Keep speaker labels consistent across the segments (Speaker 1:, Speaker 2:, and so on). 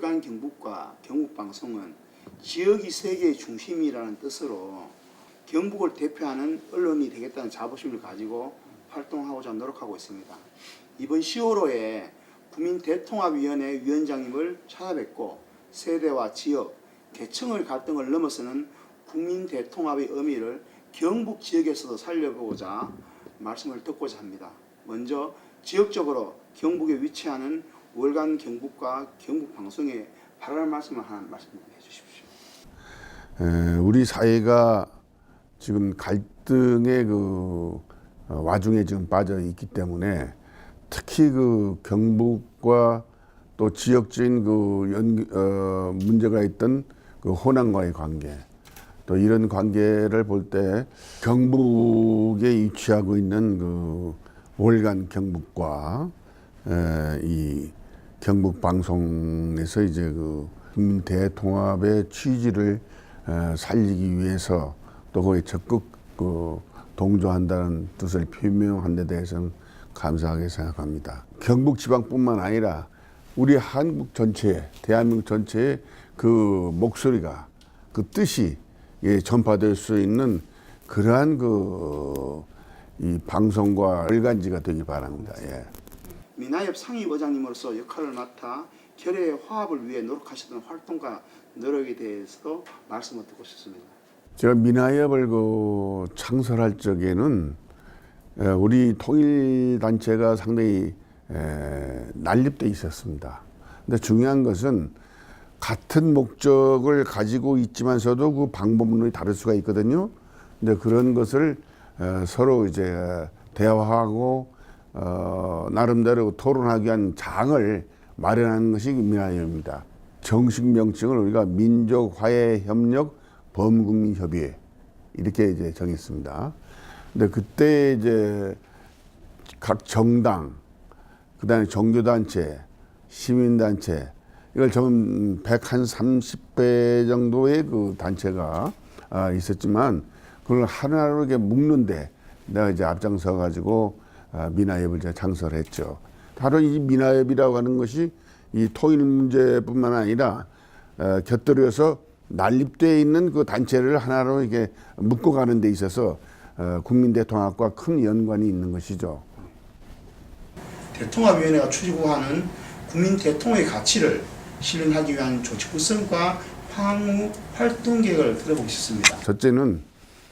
Speaker 1: 월간 경북과 경북 방송은 지역이 세계의 중심이라는 뜻으로 경북을 대표하는 언론이 되겠다는 자부심을 가지고 활동하고자 노력하고 있습니다. 이번 10월호에 국민 대통합위원회 위원장님을 찾아뵙고 세대와 지역, 계층의 갈등을 넘어서는 국민 대통합의 의미를 경북 지역에서도 살려보고자 말씀을 듣고자 합니다. 먼저 지역적으로 경북에 위치하는 월간 경북과 경북 방송에 바랄 말씀을 하나 말씀 해주십시오.
Speaker 2: 에, 우리 사회가 지금 갈등의 그 어, 와중에 지금 빠져 있기 때문에 특히 그 경북과 또 지역적인 그 연, 어, 문제가 있던 그 호남과의 관계 또 이런 관계를 볼 때 경북에 위치하고 있는 그 월간 경북과 에, 이 경북 방송에서 이제 그 국민 대통합의 취지를 에, 살리기 위해서 또 거기에 적극 그 동조한다는 뜻을 표명한 데 대해서는 감사하게 생각합니다. 경북 지방뿐만 아니라 우리 한국 전체, 대한민국 전체의 그 목소리가 그 뜻이 예, 전파될 수 있는 그러한 그 이 방송과 일간지가 되길 바랍니다. 예.
Speaker 1: 민하협 상임의장님으로서 역할을 맡아 결의 화합을 위해 노력하셨던 활동과 노력에 대해서도 말씀을 듣고 싶습니다.
Speaker 2: 제가 민하협을 그 창설할 적에는 에, 우리 통일 단체가 상당히 에, 난립돼 있었습니다. 근데 중요한 것은 같은 목적을 가지고 있지만서도 그 방법론이 다를 수가 있거든요. 근데 그런 것을 에, 서로 이제 대화하고 어, 나름대로 토론하기 위한 장을 마련하는 것이 민하협입니다. 정식 명칭을 우리가 민족화해협력 범국민협의회 이렇게 이제 정했습니다. 근데 그때 이제 각 정당, 그다음에 종교단체, 시민단체 이걸 전 130배 정도의 그 단체가 아, 있었지만 그걸 하나로 이렇게 묶는데 내가 이제 앞장서 가지고 아, 이제 창설했죠. 바로 이 민하협이라고 하는 것이 이 통일 문제뿐만 아니라 어, 곁들여서 난립되어 있는 그 단체를 하나로 이게 묶어가는 데 있어서 어, 국민 대통합과 큰 연관이 있는 것이죠.
Speaker 1: 대통합위원회가 추구하는 국민 대통의 가치를 실현하기 위한 조직 구성과 향후 활동 계획을 들어보고 싶습니다.
Speaker 2: 첫째는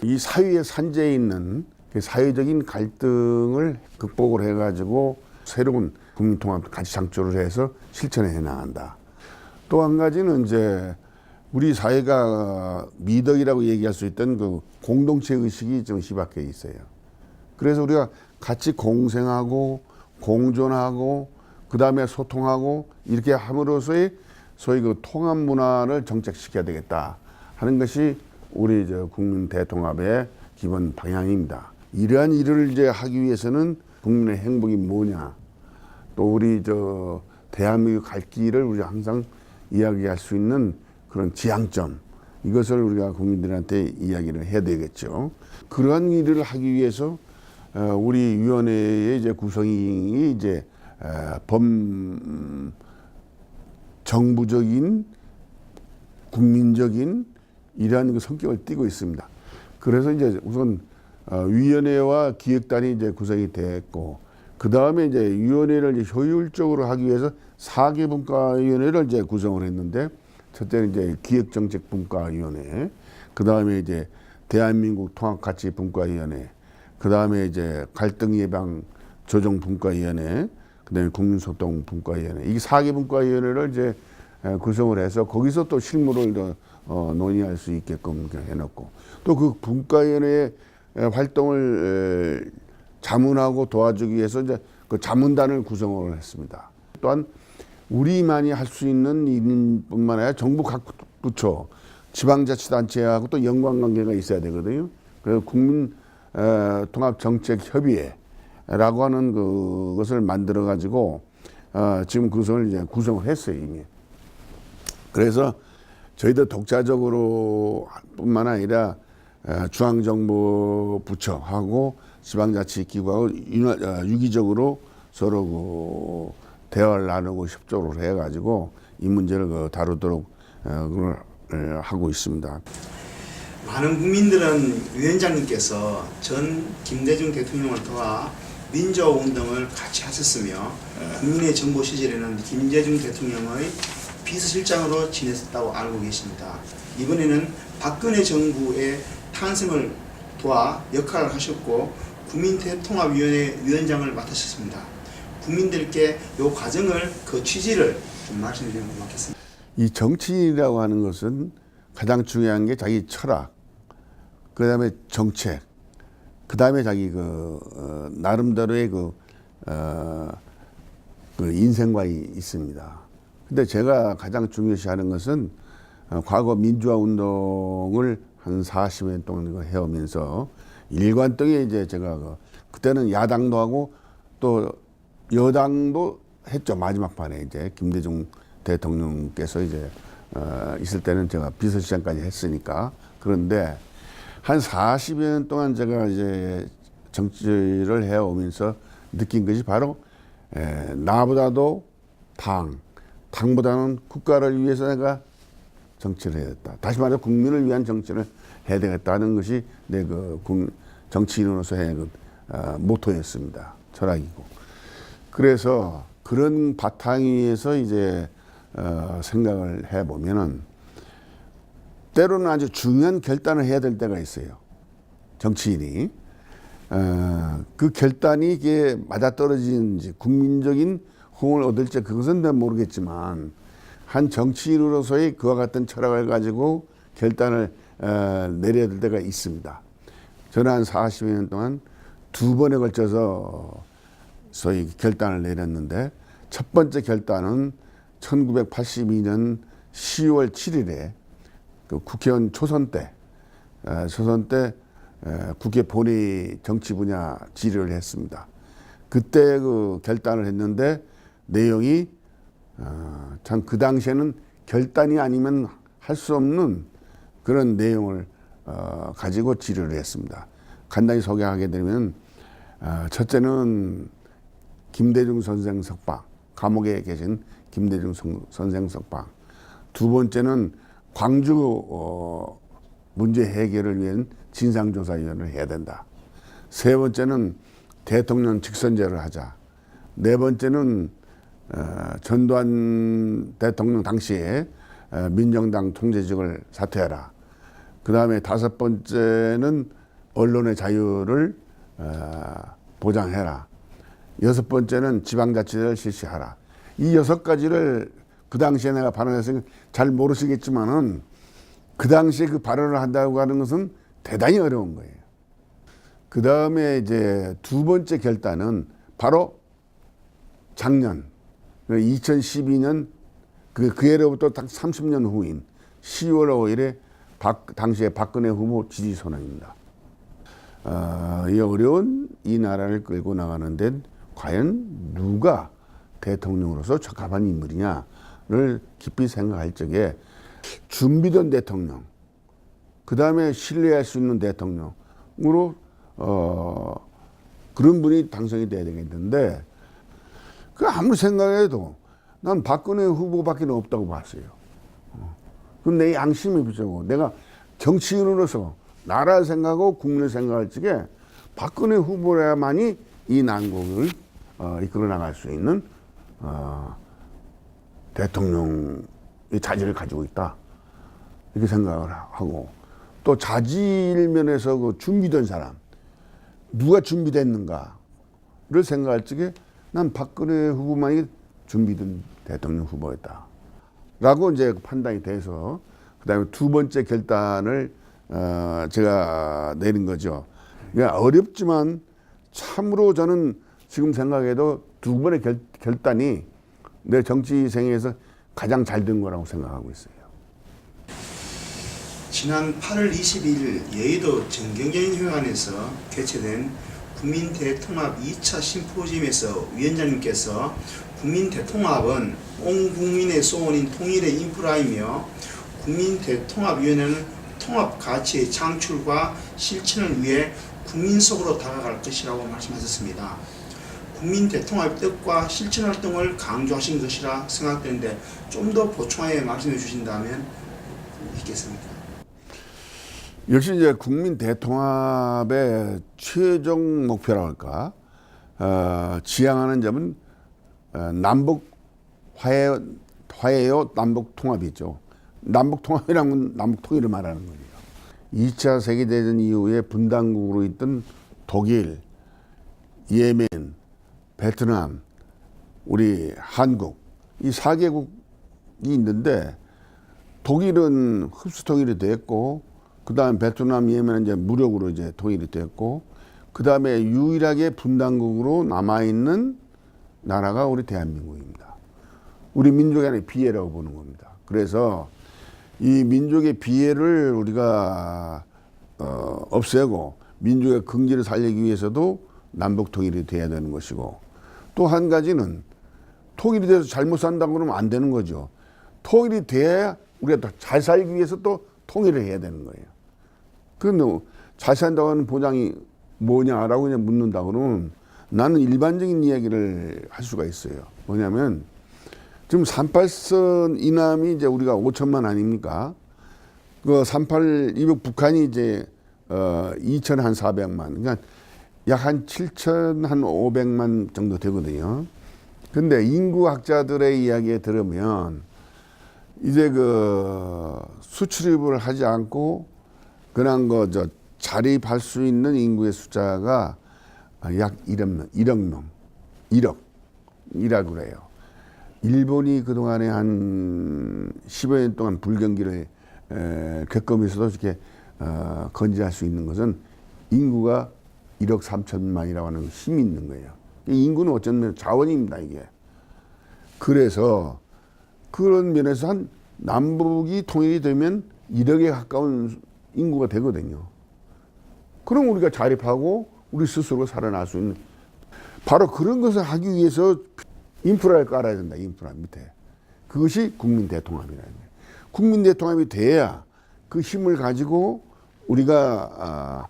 Speaker 2: 이 사회의 산재에 있는 그 사회적인 갈등을 극복을 해가지고 새로운 국민통합 가치 창조를 해서 실천해 나간다. 또 한 가지는 이제 우리 사회가 미덕이라고 얘기할 수 있던 그 공동체 의식이 좀 희박해 있어요. 그래서 우리가 같이 공생하고 공존하고 그 다음에 소통하고 이렇게 함으로써의 소위 그 통합 문화를 정착시켜야 되겠다 하는 것이 우리 저 국민 대통합의 기본 방향입니다. 이러한 일을 이제 하기 위해서는 국민의 행복이 뭐냐 또 우리 저 대한민국 갈 길을 우리가 항상 이야기할 수 있는 그런 지향점 이것을 우리가 국민들한테 이야기를 해야 되겠죠. 그러한 일을 하기 위해서 어, 우리 위원회의 이제 구성이 이제 어, 범 정부적인 국민적인 이러한 그 성격을 띠고 있습니다. 그래서 이제 우선 어, 위원회와 기획단이 이제 구성이 됐고 그 다음에 이제 위원회를 이제 효율적으로 하기 위해서 사개 분과위원회를 이제 구성을 했는데 첫째는 이제 기획정책분과위원회, 그 다음에 이제 대한민국 통합가치분과위원회, 그 다음에 이제 갈등예방 조정분과위원회, 그 다음에 국민소통분과위원회. 이 사개 분과위원회를 이제 에, 구성을 해서 거기서 또 실무를 더, 어, 논의할 수 있게끔 해놓고 또 그 분과위원회의 에, 활동을 에, 자문하고 도와주기 위해서 이제 그 자문단을 구성을 했습니다. 또한 우리만이 할 수 있는 일뿐만 아니라 정부 각 부처, 지방자치단체하고 또 연관관계가 있어야 되거든요. 그래서 국민 에, 통합정책협의회라고 하는 그것을 만들어 가지고 어, 지금 그것을 이제 구성을 했어요 이미. 그래서 저희도 독자적으로 뿐만 아니라 어, 중앙정부 부처하고 지방자치기구하고 어, 유기적으로 서로 그 대화를 나누고 협조를 해가지고 이 문제를 그 다루도록 어, 그걸 어, 하고 있습니다.
Speaker 1: 많은 국민들은 위원장님께서 전 김대중 대통령을 도와 민주화 운동을 같이 하셨으며 국민의 정부 시절에는 김대중 대통령의 비서실장으로 지냈다고 알고 계십니다. 이번에는 박근혜 정부의 탄생을 도와 역할을 하셨고 국민대통합위원회 위원장을 맡으셨습니다. 국민들께 이 과정을 그 취지를 좀 말씀드리면 고맙겠습니다.
Speaker 2: 이 정치인이라고 하는 것은 가장 중요한 게 자기 철학, 그 다음에 정책, 그 다음에 자기 그 어, 나름대로의 그, 어, 그 인생과 이- 있습니다. 근데 제가 가장 중요시하는 것은 어, 과거 민주화 운동을 한 40년 동안 해오면서 일관되게 이제 제가 그, 그때는 야당도 하고 또 여당도 했죠. 마지막 판에 이제 김대중 대통령께서 이제 어, 있을 때는 제가 비서실장까지 했으니까. 그런데 한 40여 년 동안 제가 이제 정치를 해오면서 느낀 것이 바로 에, 나보다도 당, 당보다는 국가를 위해서 내가 정치를 해야 겠다. 다시 말해서 국민을 위한 정치를 해야 되겠다는 것이 내 그 정치인으로서의 그 어, 모토였습니다. 철학이고. 그래서 그런 바탕 위에서 이제 어, 생각을 해 보면은 때로는 아주 중요한 결단을 해야 될 때가 있어요. 정치인이 어, 그 결단이 이게 맞아 떨어지는지 국민적인 호응을 얻을지 그것은 잘 모르겠지만 한 정치인으로서의 그와 같은 철학을 가지고 결단을 어, 내려야 될 때가 있습니다. 저는 한 40여 년 동안 두 번에 걸쳐서 소위 결단을 내렸는데 첫 번째 결단은 1982년 10월 7일에 그 국회의원 초선 때 에, 초선 때 에, 국회 본회의 정치 분야 질의를 했습니다. 그때 그 결단을 했는데 내용이 어, 참그 당시에는 결단이 아니면 할 수 없는 그런 내용을 어, 가지고 질의를 했습니다. 간단히 소개하게 되면 어, 첫째는 김대중 선생 석방 감옥에 계신 김대중 선- 선생 석방 두 번째는 광주 어, 문제 해결을 위한 진상조사위원회를 해야 된다. 세 번째는 대통령 직선제를 하자. 네 번째는 어, 전두환 대통령 당시에 어, 민정당 통제직을 사퇴하라. 그 다음에 다섯 번째는 언론의 자유를 어, 보장해라. 여섯 번째는 지방자치를 실시하라. 이 여섯 가지를 그 당시에 내가 발언했으니 잘 모르시겠지만은 그 당시에 그 발언을 한다고 하는 것은 대단히 어려운 거예요. 그 다음에 이제 두 번째 결단은 바로 작년 2012년 그, 그 해로부터 딱 30년 후인 10월 5일에 박, 당시에 박근혜 후보 지지 선언입니다. 어, 이 어려운 이 나라를 끌고 나가는 데 과연 누가 대통령으로서 적합한 인물이냐를 깊이 생각할 적에 준비된 대통령, 그 다음에 신뢰할 수 있는 대통령으로 어, 그런 분이 당선이 돼야 되겠는데 그 아무리 생각해도 난 박근혜 후보밖에 없다고 봤어요. 어. 그럼 내 양심이 부족하고 내가 정치인으로서 나라 생각하고 국민을 생각할 적에 박근혜 후보야만이 이 난국을 어, 이끌어 나갈 수 있는 어, 대통령의 자질을 가지고 있다. 이렇게 생각을 하고 또 자질 면에서 그 준비된 사람 누가 준비됐는가를 생각할 적에 난 박근혜 후보만이 준비된 대통령 후보였다. 라고 이제 판단이 돼서 그 다음에 두 번째 결단을 어, 제가 내린 거죠. 그러니까 어렵지만 참으로 저는 지금 생각해도 두 번의 결, 결단이 내 정치 생애에서 가장 잘 된 거라고 생각하고 있어요.
Speaker 1: 지난 8월 20일 여의도 정경련 회관에서 개최된 국민 대통합 2차 심포지엄에서 위원장님께서 국민 대통합은 온 국민의 소원인 통일의 인프라이며 국민 대통합위원회는 통합 가치의 창출과 실천을 위해 국민 속으로 다가갈 것이라고 말씀하셨습니다. 국민 대통합 뜻과 실천 활동을 강조하신 것이라 생각되는데 좀 더 보충하여 말씀해 주신다면 있겠습니까?
Speaker 2: 역시 이제 국민 대통합의 최종 목표라고 할까 어, 지향하는 점은 어, 남북 화해 화해요 남북 통합이죠. 남북 통합이라는 건 남북 통일을 말하는 거예요. 2차 세계 대전 이후에 분단국으로 있던 독일, 예멘, 베트남, 우리 한국 이 4개국이 있는데 독일은 흡수 통일이 됐고 그다음 베트남 예멘은 이제 무력으로 이제 통일이 됐고 그다음에 유일하게 분단국으로 남아 있는 나라가 우리 대한민국입니다. 우리 민족의 비애라고 보는 겁니다. 그래서 이 민족의 비애를 우리가 어, 없애고 민족의 긍지를 살리기 위해서도 남북 통일이 돼야 되는 것이고 또 한 가지는 통일이 돼서 잘못 산다고 그러면 안 되는 거죠. 통일이 돼야 우리가 더 잘 살기 위해서 또 통일을 해야 되는 거예요. 그런데 잘 산다고 하는 보장이 뭐냐라고 그냥 묻는다 그러면 나는 일반적인 이야기를 할 수가 있어요. 뭐냐면 지금 38선 이남이 이제 우리가 5천만 아닙니까? 그 38, 이북 북한이 이제 어 2천 한 400만. 그러니까 약 한 7천 한 500만 정도 되거든요. 근데 인구학자들의 이야기에 들으면 이제 그 수출입을 하지 않고 그냥 그저 자립할 수 있는 인구의 숫자가 약 1억 명, 1억 명, 1억이라고 그래요. 일본이 그동안에 한 10여 년 동안 불경기를 에, 겪으면서도 이렇게 어, 건재할 수 있는 것은 인구가 1억 3천만이라고 하는 힘이 있는 거예요. 이 인구는 어쩌면 자원입니다, 이게. 그래서 그런 면에서 한 남북이 통일이 되면 1억에 가까운 인구가 되거든요. 그럼 우리가 자립하고 우리 스스로 살아날 수 있는 바로 그런 것을 하기 위해서 인프라를 깔아야 된다. 인프라 밑에. 그것이 국민 대통합이라는 거예요. 국민 대통합이 돼야 그 힘을 가지고 우리가 아,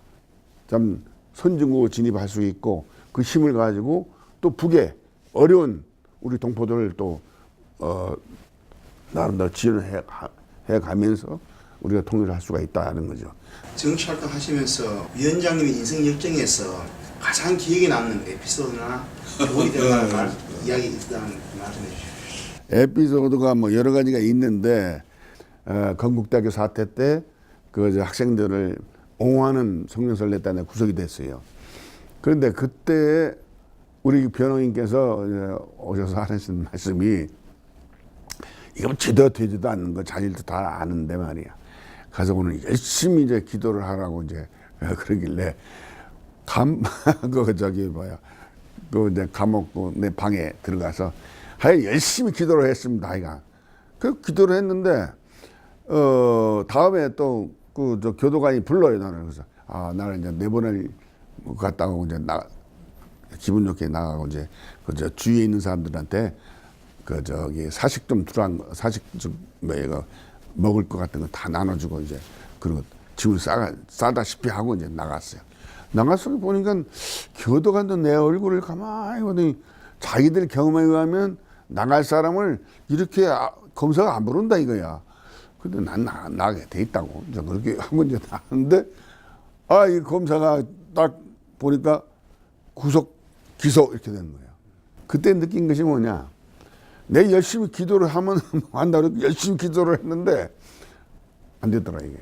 Speaker 2: 참 선진국으로 진입할 수 있고 그 힘을 가지고 또 북에 어려운 우리 동포들을 또 어, 나름대로 지원을 해, 가- 해 가면서 우리가 통일을 할 수가 있다는 거죠.
Speaker 1: 정치 활동 하시면서 위원장님의 인생 열정에서 가장 기억에 남는 에피소드나 도움이 될 만한 말, 이야기 있다면 말씀해 주십시오.
Speaker 2: 에피소드가 뭐 여러 가지가 있는데 어, 건국대학교 사태 때그 학생들을 옹호하는 성명서를 냈다는 구속이 됐어요. 그런데 그때 우리 변호인께서 오셔서 하시는 말씀이 이거 뭐 제대로 되지도 않는 거 자질도 다 아는데 말이야. 가서 오늘 열심히 이제 기도를 하라고 이제 그러길래 감, 그 저기 뭐야. 그 이제 감옥 그내 방에 들어가서 하여 열심히 기도를 했습니다. 아이가. 그 기도를 했는데 어 다음에 또 그 저 교도관이 불러요 나를 그래서 아 나를 이제 내보낼 것 같다고 이제 나 기분 좋게 나가고 이제 그 저 주위에 있는 사람들한테 그 저기 사식 좀 거, 사식 좀 뭐가 먹을 것 같은 거 다 나눠주고 이제 그리고 짐을 싸가 싸다시피 하고 이제 나갔어요. 나가서 보니까 교도관도 내 얼굴을 가만히 보더니 자기들 경험에 의하면 나갈 사람을 이렇게 아- 검사가 안 부른다 이거야. 근데 난 나, 나게 돼 있다고. 이제 그렇게 하고 이제 나왔는데 아, 이 검사가 딱 보니까 구속 기소 이렇게 되는 거야. 그때 느낀 것이 뭐냐. 내 열심히 기도를 하면 한다고 열심히 기도를 했는데 안 되더라 이게.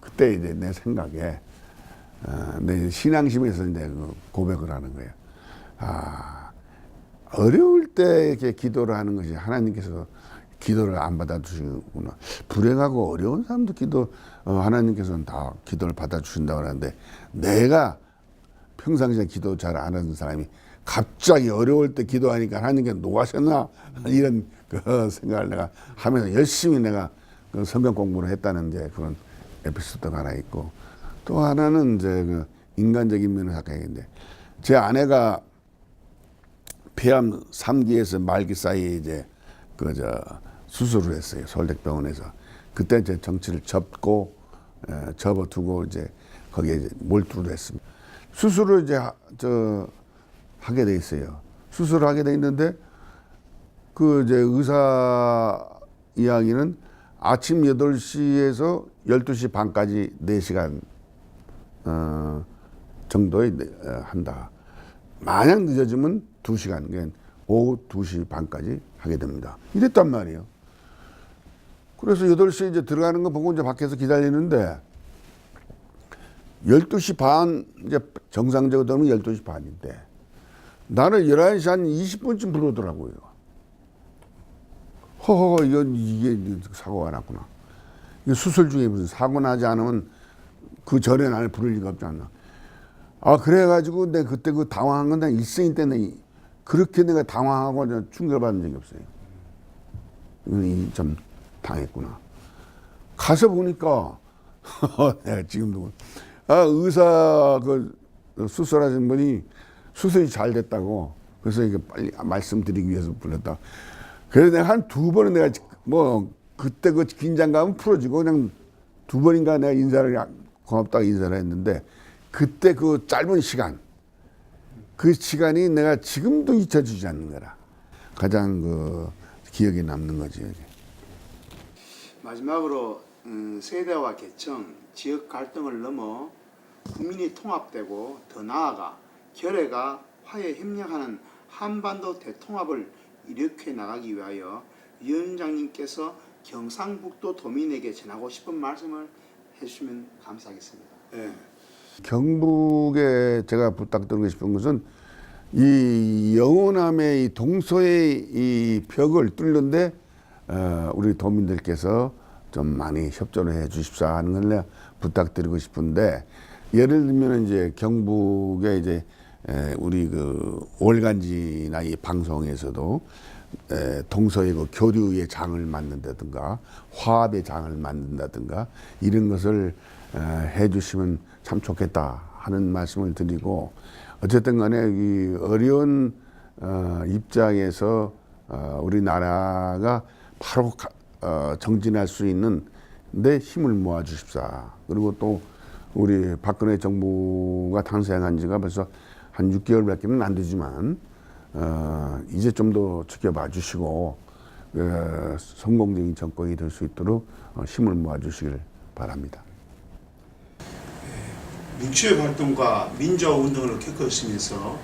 Speaker 2: 그때 이제 내 생각에 어, 내 신앙심에서 이제 그 고백을 하는 거예요. 아 어려울 때 이렇게 기도를 하는 것이 하나님께서 기도를 안 받아주시구나. 불행하고 어려운 사람도 기도 어, 하나님께서는 다 기도를 받아주신다고 하는데 내가 평상시에 기도 잘 안 하는 사람이 갑자기 어려울 때 기도하니까 하나님께서 노하셨나 이런 그 생각을 내가 하면서 열심히 내가 그 성경 공부를 했다는 이제 그런 에피소드가 하나 있고 또 하나는 이제 그 인간적인 면을 생각하는데 제 아내가 폐암 3기에서 말기 사이에 이제 그 저 수술을 했어요 서울대병원에서 그때 이제 정치를 접고 에, 접어두고 이제 거기에 이제 몰두를 했습니다. 수술을 이제 하- 저 하게 돼 있어요. 수술을 하게 돼 있는데 그 이제 의사 이야기는 아침 8시에서 12시 반까지 4시간 어, 정도에 내- 어, 한다. 만약 늦어지면 2시간, 그러니까 오후 2시 반까지 하게 됩니다. 이랬단 말이에요. 그래서 8시에 이제 들어가는 거 보고 이제 밖에서 기다리는데 12시 반, 이제 정상적으로 되면 12시 반인데 나는 11시 한 20분쯤 불러오더라고요. 허허, 이건 이게 사고가 났구나. 이게 수술 중에 무슨 사고 나지 않으면 그 전에 나를 부를 리가 없지 않나. 아, 그래가지고 내가 그때 그 당황한 건 내가 일생일 때 내가 이- 그렇게 내가 당황하고 충격받은 적이 없어요. 이좀 당했구나. 가서 보니까 내가 지금도 아 의사 그 수술하신 분이 수술이 잘 됐다고 그래서 이게 빨리 말씀드리기 위해서 불렀다. 그래서 내가 한 두 번은 내가 뭐 그때 그 긴장감은 풀어지고 그냥 두 번인가 내가 인사를 고맙다고 인사를 했는데 그때 그 짧은 시간 그 시간이 내가 지금도 잊혀지지 않는 거라 가장 그 기억에 남는 거지.
Speaker 1: 마지막으로 음, 세대와 계층, 지역 갈등을 넘어 국민이 통합되고 더 나아가 결의가 화해 협력하는 한반도 대통합을 일으켜 나가기 위하여 위원장님께서 경상북도 도민에게 전하고 싶은 말씀을 해주시면 감사하겠습니다. 예.
Speaker 2: 경북에 제가 부탁드리고 싶은 것은 이 영호남의 이 동서의 이 벽을 뚫는데 어, 우리 도민들께서 좀 많이 협조를 해 주십사 하는 걸 내가 부탁드리고 싶은데 예를 들면 이제 경북에 이제 에, 우리 그 월간지나 이 방송에서도 에, 동서의 그 교류의 장을 만든다든가 화합의 장을 만든다든가 이런 것을 에, 해주시면 참 좋겠다 하는 말씀을 드리고 어쨌든 간에 이 어려운 어, 입장에서 어, 우리나라가 바로 가, 어, 정진할 수 있는 데 힘을 모아 주십사. 그리고 또 우리 박근혜 정부가 탄생한 지가 벌써 한 6개월밖에는 안 되지만 어, 이제 좀 더 지켜봐 주시고 어, 성공적인 정권이 될 수 있도록 어, 힘을 모아 주시길 바랍니다.
Speaker 1: 민주의 활동과 민주화 운동을 겪으시면서 어,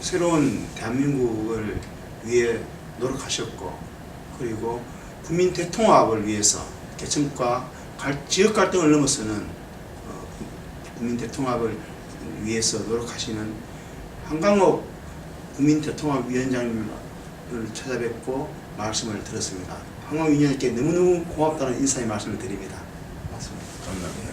Speaker 1: 새로운 대한민국을 위해 노력하셨고 그리고 국민 대통합을 위해서 계층과 갈- 지역 갈등을 넘어서는 어, 국민 대통합을 위해서 노력하시는 한강옥 국민 대통합 위원장님을 찾아뵙고 말씀을 들었습니다. 한강 위원장님께 너무너무 고맙다는 인사의 말씀을 드립니다. 맞습니다.
Speaker 3: 감사합니다.